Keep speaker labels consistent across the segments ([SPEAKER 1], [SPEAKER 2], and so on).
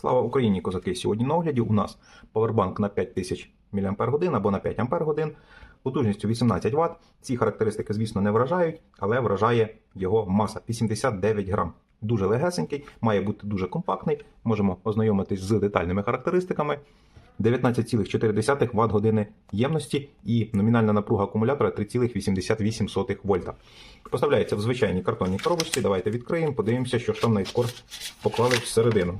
[SPEAKER 1] Слава Україні, козаки! Сьогодні на огляді у нас павербанк на 5000 мАч або на 5 Ах потужністю 18 Вт. Ці характеристики, звісно, не вражають, але вражає його маса 89 грам. Дуже легесенький, має бути дуже компактний. Можемо ознайомитись з детальними характеристиками. 19,4 Вт години ємності і номінальна напруга акумулятора 3,88 вольта. Поставляється в звичайній картонній коробочці. Давайте відкриємо, подивимося, що ж там найскор поклали всередину.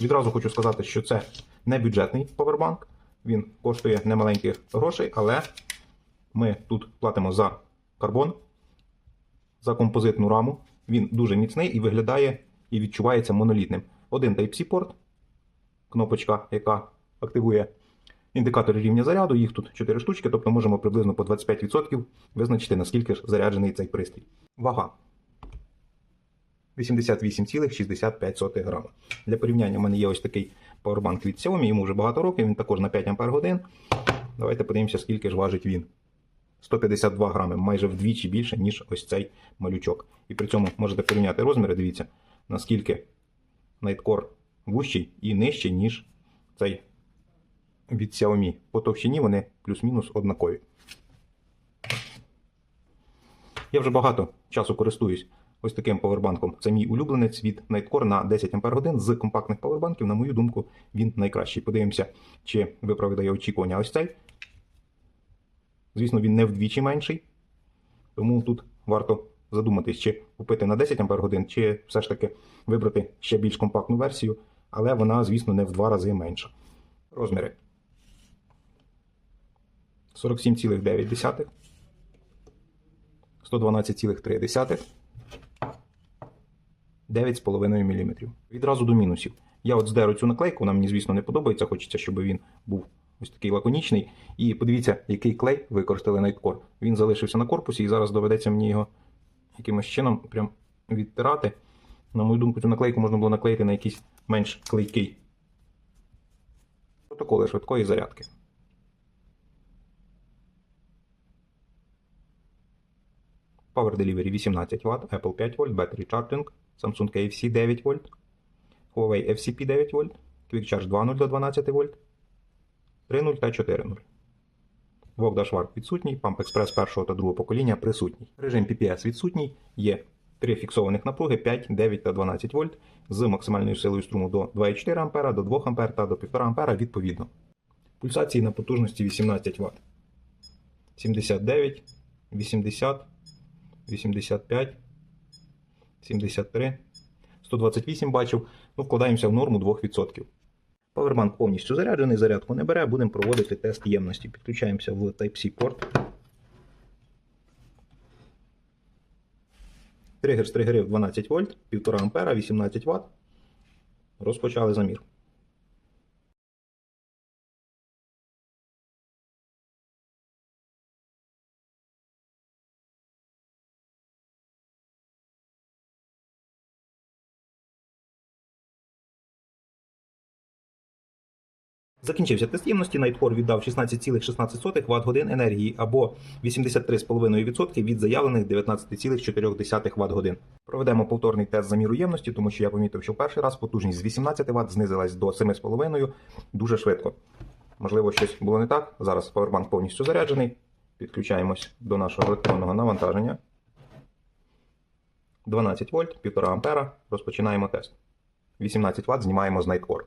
[SPEAKER 1] Відразу хочу сказати, що це не бюджетний павербанк. Він коштує немаленьких грошей, але ми тут платимо за карбон, за композитну раму. Він дуже міцний і виглядає і відчувається монолітним. Один Type-C порт, кнопочка, яка активує індикатори рівня заряду. Їх тут 4 штучки, тобто можемо приблизно по 25% визначити, наскільки ж заряджений цей пристрій. Вага 88,65 грама. Для порівняння в мене є ось такий павербанк від Xiaomi, йому вже багато років, він також на 5 Ах. Давайте подивимося, скільки ж важить він. 152 грами, майже вдвічі більше, ніж ось цей малючок. І при цьому можете порівняти розміри, дивіться, наскільки Nightcore вущий і нижчий, ніж цей від Xiaomi. По товщині вони плюс-мінус однакові. Я вже багато часу користуюсь ось таким павербанком. Це мій улюбленець від Nightcore на 10 Ах. З компактних павербанків, на мою думку, він найкращий. Подивимося, чи виправдає очікування ось цей. Звісно, він не вдвічі менший. Тому тут варто задуматись, чи купити на 10 Ах, чи все ж таки вибрати ще більш компактну версію, але вона, звісно, не в два рази менша. Розміри 47,9, 112,3, 9,5 мм. Відразу до мінусів. Я от здеру цю наклейку, вона мені, звісно, не подобається. Хочеться, щоб він був ось такий лаконічний. І подивіться, який клей використали Nightcore. Він залишився на корпусі, і зараз доведеться мені його якимось чином прям відтирати. На мою думку, цю наклейку можна було наклеїти на якийсь менш клейкий. Протоколи швидкої зарядки. Power Delivery 18 Вт, Apple 5 вольт, Battery Charging, Samsung KFC 9 вольт, Huawei FCP 9 вольт, Quick Charge 2.0 до 12 вольт, 3.0 та 4.0. Вогдашварк відсутній, Pump Express першого та другого покоління присутній. Режим PPS відсутній, є три фіксованих напруги 5, 9 та 12 вольт з максимальною силою струму до 2,4 А, до 2 А та до 1,5 А відповідно. Пульсації на потужності 18 Вт. 79, 80, 85, 73, 128 бачив. Ну, вкладаємося в норму 2%. Павербанк повністю заряджений, зарядку не бере, будемо проводити тест ємності. Підключаємося в Type-C порт. Тригер стригерив 12 вольт, 1,5 А, 18 Вт. Розпочали замір. Закінчився тест ємності. Nightcore віддав 16,16 Вт годин енергії або 83,5% від заявлених 19,4 Вт годин. Проведемо повторний тест заміру ємності, тому що я помітив, що перший раз потужність з 18 Вт знизилась до 7,5 дуже швидко. Можливо, щось було не так. Зараз павербанк повністю заряджений. Підключаємось до нашого електронного навантаження. 12 вольт, 1,5 А. Розпочинаємо тест. 18 Вт знімаємо з Nightcore.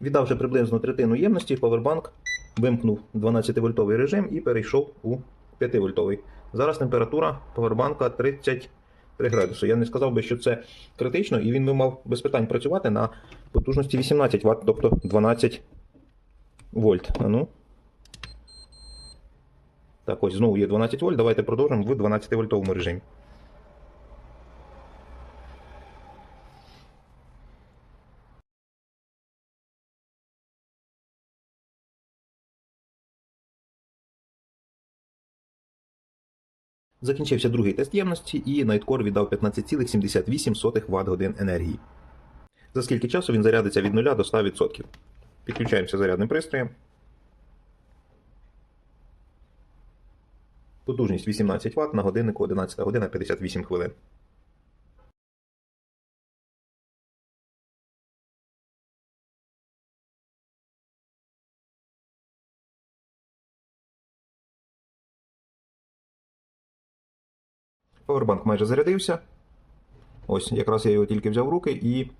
[SPEAKER 1] Віддавши приблизно третину ємності, павербанк вимкнув 12-вольтовий режим і перейшов у 5-вольтовий. Зараз температура павербанка 33 градуси. Я не сказав би, що це критично, і він би мав без питань працювати на потужності 18 Вт, тобто 12 вольт. А ну. Так, ось знову є 12 вольт. Давайте продовжимо в 12-вольтовому режимі. Закінчився другий тест ємності, і Найткор віддав 15,78 Вт-годин енергії. За скільки часу він зарядиться від 0 до 100%. Підключаємося зарядним пристроєм. Потужність 18 Вт на годиннику 11 година 58 хвилин. Повербанк майже зарядився. Ось, якраз я його тільки взяв в руки і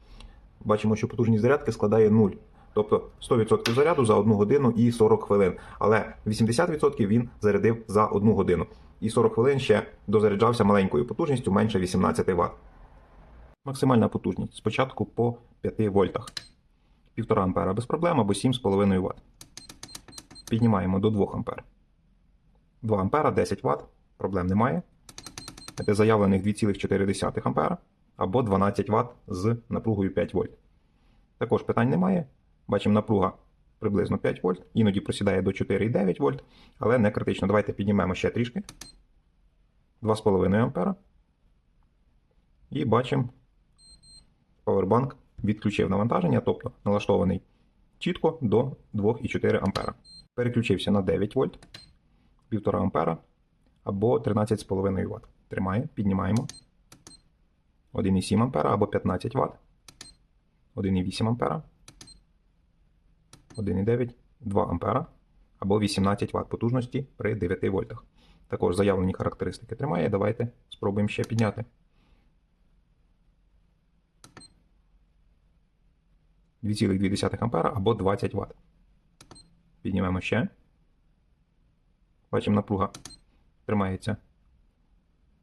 [SPEAKER 1] бачимо, що потужність зарядки складає 0. Тобто 100% заряду за 1 годину і 40 хвилин. Але 80% він зарядив за 1 годину. І 40 хвилин ще дозаряджався маленькою потужністю менше 18 Вт. Максимальна потужність спочатку по 5 вольтах. 1,5 А без проблем або 7,5 Вт. Піднімаємо до 2 А. 2 А 10 Вт, проблем немає. Заявлених 2,4 А або 12 Вт з напругою 5 вольт. Також питань немає. Бачимо, напруга приблизно 5 вольт, іноді просідає до 4,9 вольт, але не критично. Давайте піднімемо ще трішки. 2,5 А. І бачимо, Powerbank відключив навантаження, тобто налаштований чітко до 2,4 А. Переключився на 9 вольт, 1,5 А або 13,5 Вт. Тримає, піднімаємо. 1,7 А або 15 Вт. 1,8 А. 1,9, 2 А або 18 Вт потужності при 9 вольтах. Також заявлені характеристики тримає. Давайте спробуємо ще підняти. – 2,2 А або 20 Вт. Піднімемо ще. Бачимо, напруга тримається.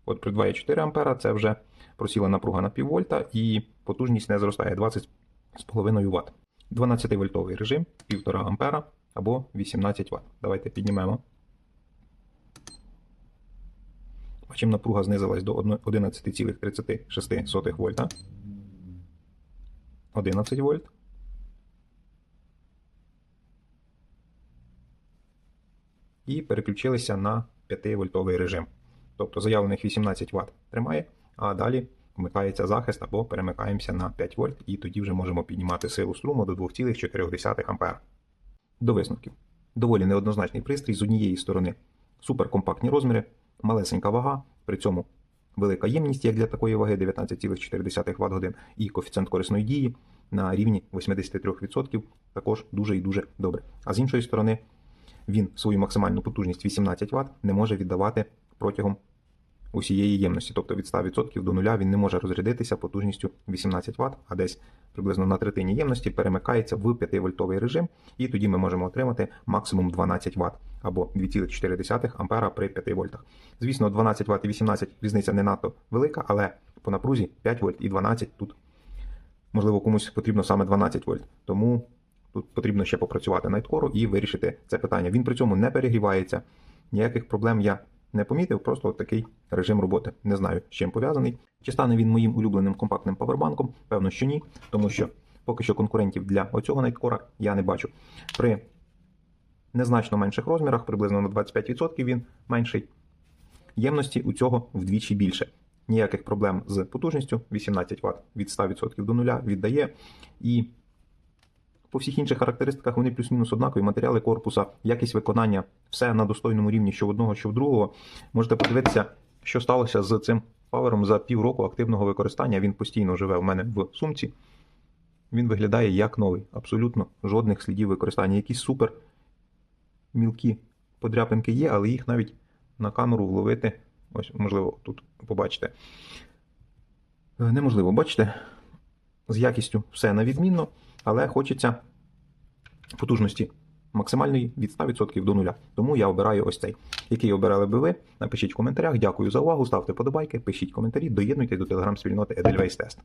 [SPEAKER 1] От при 2,4 А це вже просіла напруга на піввольта і потужність не зростає 20,5 Вт. 12-вольтовий режим 1,5 А або 18 Вт. Давайте піднімемо. Бачимо, напруга знизилась до 11,36 вольта. 11 вольт. І переключилися на 5-вольтовий режим. Тобто заявлених 18 Вт тримає, а далі вмикається захист або перемикаємося на 5 вольт і тоді вже можемо піднімати силу струму до 2,4 А. До висновків. Доволі неоднозначний пристрій з однієї сторони суперкомпактні розміри, малесенька вага, при цьому велика ємність, як для такої ваги 19,4 Вт годин, і коефіцієнт корисної дії на рівні 83%, також дуже і дуже добре. А з іншої сторони, він свою максимальну потужність 18 Вт не може віддавати протягом усієї ємності. Тобто від 100% до нуля він не може розрядитися потужністю 18 Вт, а десь приблизно на третині ємності перемикається в 5-вольтовий режим, і тоді ми можемо отримати максимум 12 Вт або 2,4 А при 5 вольтах. Звісно, 12 Вт і 18 різниця не надто велика, але по напрузі 5 вольт і 12 тут, можливо, комусь потрібно саме 12 вольт. Тому тут потрібно ще попрацювати на Core і вирішити це питання. Він при цьому не перегрівається, ніяких проблем я не помітив, просто такий режим роботи. Не знаю, з чим пов'язаний. Чи стане він моїм улюбленим компактним павербанком? Певно, що ні, тому що поки що конкурентів для оцього Nightcore я не бачу. При незначно менших розмірах, приблизно на 25% він менший. Ємності у цього вдвічі більше. Ніяких проблем з потужністю 18 Вт від 100% до нуля віддає. І по всіх інших характеристиках вони плюс-мінус однакові. Матеріали корпуса, якість виконання, все на достойному рівні, що в одного, що в другого. Можете подивитися, що сталося з цим павером за півроку активного використання. Він постійно живе в мене в сумці. Він виглядає як новий. Абсолютно жодних слідів використання. Якісь супер мілкі подряпинки є, але їх навіть на камеру вловити. Ось, можливо, тут побачите. Е, Неможливо, бачите, з якістю все на відмінно, але хочеться потужності максимальної від 100% до нуля. Тому я обираю ось цей. Який обирали би ви? Напишіть в коментарях. Дякую за увагу, ставте подобайки, пишіть коментарі, доєднуйтесь до телеграм-спільноти Edelweiss Test.